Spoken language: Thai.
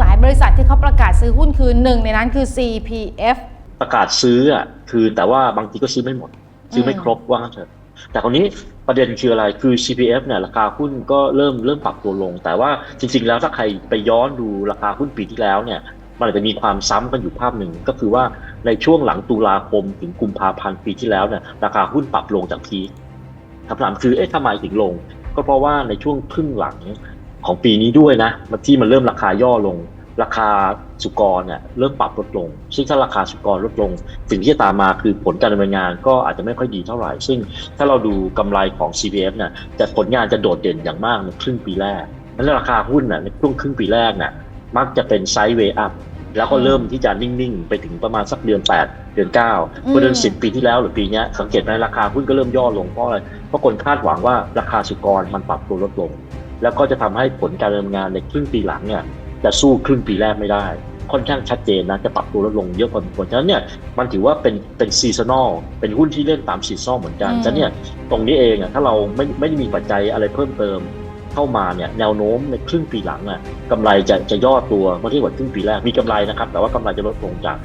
หลายบริษัทที่เขาประกาศซื้อหุ้นคือหนึ่งในนั้นคือ CPF ประกาศซื้ออะคือแต่ว่าบางทีก็ซื้อไม่หมด ซื้อไม่ครบว่างั้นเถอะแต่คราวนี้ประเด็นคืออะไรคือ CPF เนี่ยราคาหุ้นก็เริ่มเริ่มปรับตัวลง แต่ว่าจริง ๆ แล้วถ้าใครไปย้อนดูราคาหุ้นปีที่แล้วเนี่ยมันอาจจะมีความซ้ำกันอยู่ภาพหนึ่งก็คือว่าในช่วงหลังตุลาคมถึงกุมภาพันธ์ปีที่แล้วเนี่ยราคาหุ้นปรับลงจากพีคคำถามคือเอ๊ะทำไมถึงลง ก็เพราะว่าในช่วงครึ่งหลัง ของปีนี้ด้วยนะมันที่มันเริ่มราคาย่อลง ราคาสุกรเนี่ยเริ่มปรับลดลง ซึ่งถ้าราคาสุกรลดลง สิ่งที่จะตามมาคือผลการดำเนินงานก็อาจจะไม่ค่อยดีเท่าไหร่ ซึ่งถ้าเราดูกำไรของ CPF เนี่ยแต่ผลงานจะโดดเด่นอย่างมากในครึ่งปีแรกนั้นราคาหุ้นน่ะในช่วงครึ่งปีแรกเนี่ยมักจะเป็นไซด์เวย์อัพแล้วก็เริ่มที่จะนิ่งๆ ไปถึงประมาณสักเดือน 8 เดือน9พอเดือน 10 ปีที่แล้วหรือปีเนี้ยสังเกตไหมราคาหุ้นก็เริ่มย่อลงเพราะอะไรเพราะคนคาดหวังว่าราคาสุกรมันปรับตัวลดลง แล้วก็จะทำให้ผลการดำเนินงานในครึ่งปีหลังเนี่ยจะสู้ครึ่งปีแรกไม่ได้ ค่อนข้างชัดเจนนะจะปรับตัวลดลงเยอะพอสมควรฉะนั้นเนี่ยมันถือว่าเป็นเป็นซีซันอลเป็นหุ้นที่เล่นตามซีซันอลเหมือนกันอืมฉะนั้นเนี่ยตรงนี้เองอะถ้าเราไม่ไม่ได้มีปัจจัยอะไรเพิ่มเติมเข้ามาเนี่ยแนวโน้มในครึ่งปีหลังอะกำไรจะจะย่อตัวเมื่อเทียบกับครึ่งปีแรกมีกำไรนะครับ แต่ว่ากำไรจะลดลงจาก